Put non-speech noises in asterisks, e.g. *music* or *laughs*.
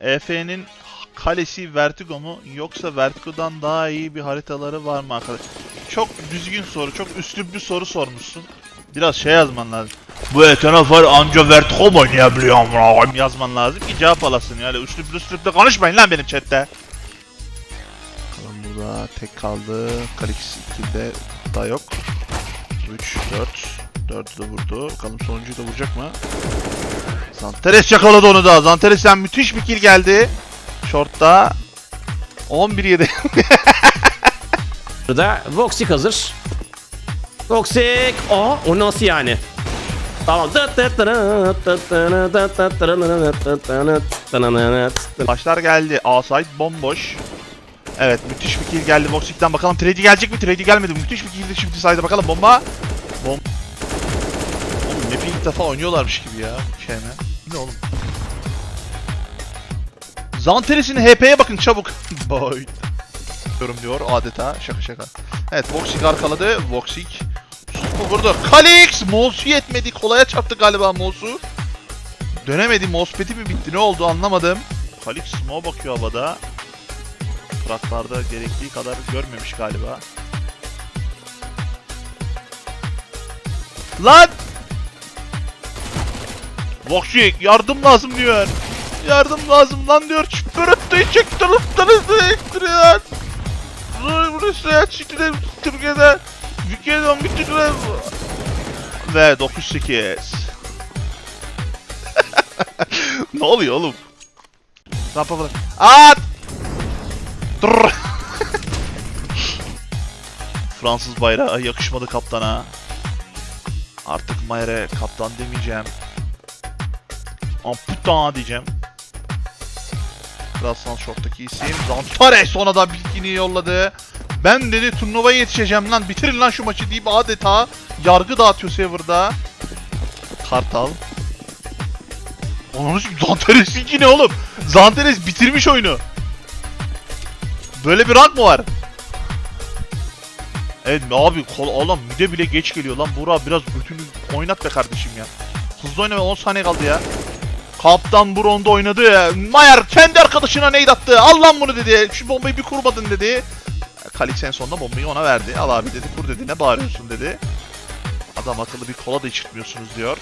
EF'nin kalesi Vertigo mu yoksa Vertigo'dan daha iyi bir haritaları var mı arkadaş? Çok düzgün soru, çok üslup bir soru sormuşsun. Biraz şey yazman lazım. Bu Etenafer anca Vertigo mu oynayabiliyor amına yazman lazım ki cevap alasın. Yani üslup üslupla konuşmayın lan benim chatte. Bakalım burada tek kaldı. Kalix 2'de daha yok. 3, 4. 4'ü de vurdu. Bakalım sonuncuyu da vuracak mı? Zanteres yakaladı onu da. Zanteres'ten müthiş bir kill geldi. Short'ta 11-7. *laughs* Burada Voxic hazır. Voxic. Aa o nasıl yani? Tamam. Başlar geldi. A side bomboş. Evet müthiş bir kill geldi Voxic'ten. Bakalım trade gelecek mi? Trade gelmedi. Müthiş bir killdi şimdi side'a bakalım bomba. Bom Oğlum map'i ilk defa oynuyorlarmış gibi ya. Bu Ne oğlum? Zanteres'in HP'ye bakın çabuk. *laughs* Boy. Diyorum diyor adeta. Şaka şaka. Evet Voxic arkaladı. Voxic. Supu vurdu. Kalix! Mouse'u yetmedi. Kolaya çarptı galiba Mouse'u. Dönemedi. Mousepad'i mi bitti? Ne oldu anlamadım. Kalix smoke bakıyor havada. Fıratlarda gerektiği kadar görmemiş galiba. Lan! Voxic yardım lazım diyor. Yardım lazım lan diyor. Çıpırıttı çektirip ettiriyor. Rusya çıktı Türkiye'de. Türkiye'den bitirdiler. Ve 98. *laughs* ne oluyor oğlum? Rampa bırak. At! Dur. *laughs* Fransız bayrağı yakışmadı kaptana. Artık Mayre kaptan demeyeceğim. En putain diyeceğim. Kraslan Short'taki isim. Zantares ona da bilgini yolladı. Ben dedi turnuvaya yetişeceğim lan bitirin lan şu maçı deyip adeta yargı dağıtıyor Sever'da. Kartal. Onun Zantares ilgi ne oğlum? Zantares bitirmiş oyunu. Böyle bir rank mı var? Evet abi kol adam müde bile geç geliyor lan Burak biraz götünü oynat be kardeşim ya. Hızlı oynama 10 saniye kaldı ya. Kaptan Bron'da oynadı. Mayer kendi arkadaşına neydi attı. Al lan bunu dedi. Şu bombayı bir kurmadın dedi. Kalix en sonunda bombayı ona verdi. Al abi dedi kur dedi ne bağırıyorsun dedi. Adam akıllı bir kola da içirtmiyorsunuz diyor.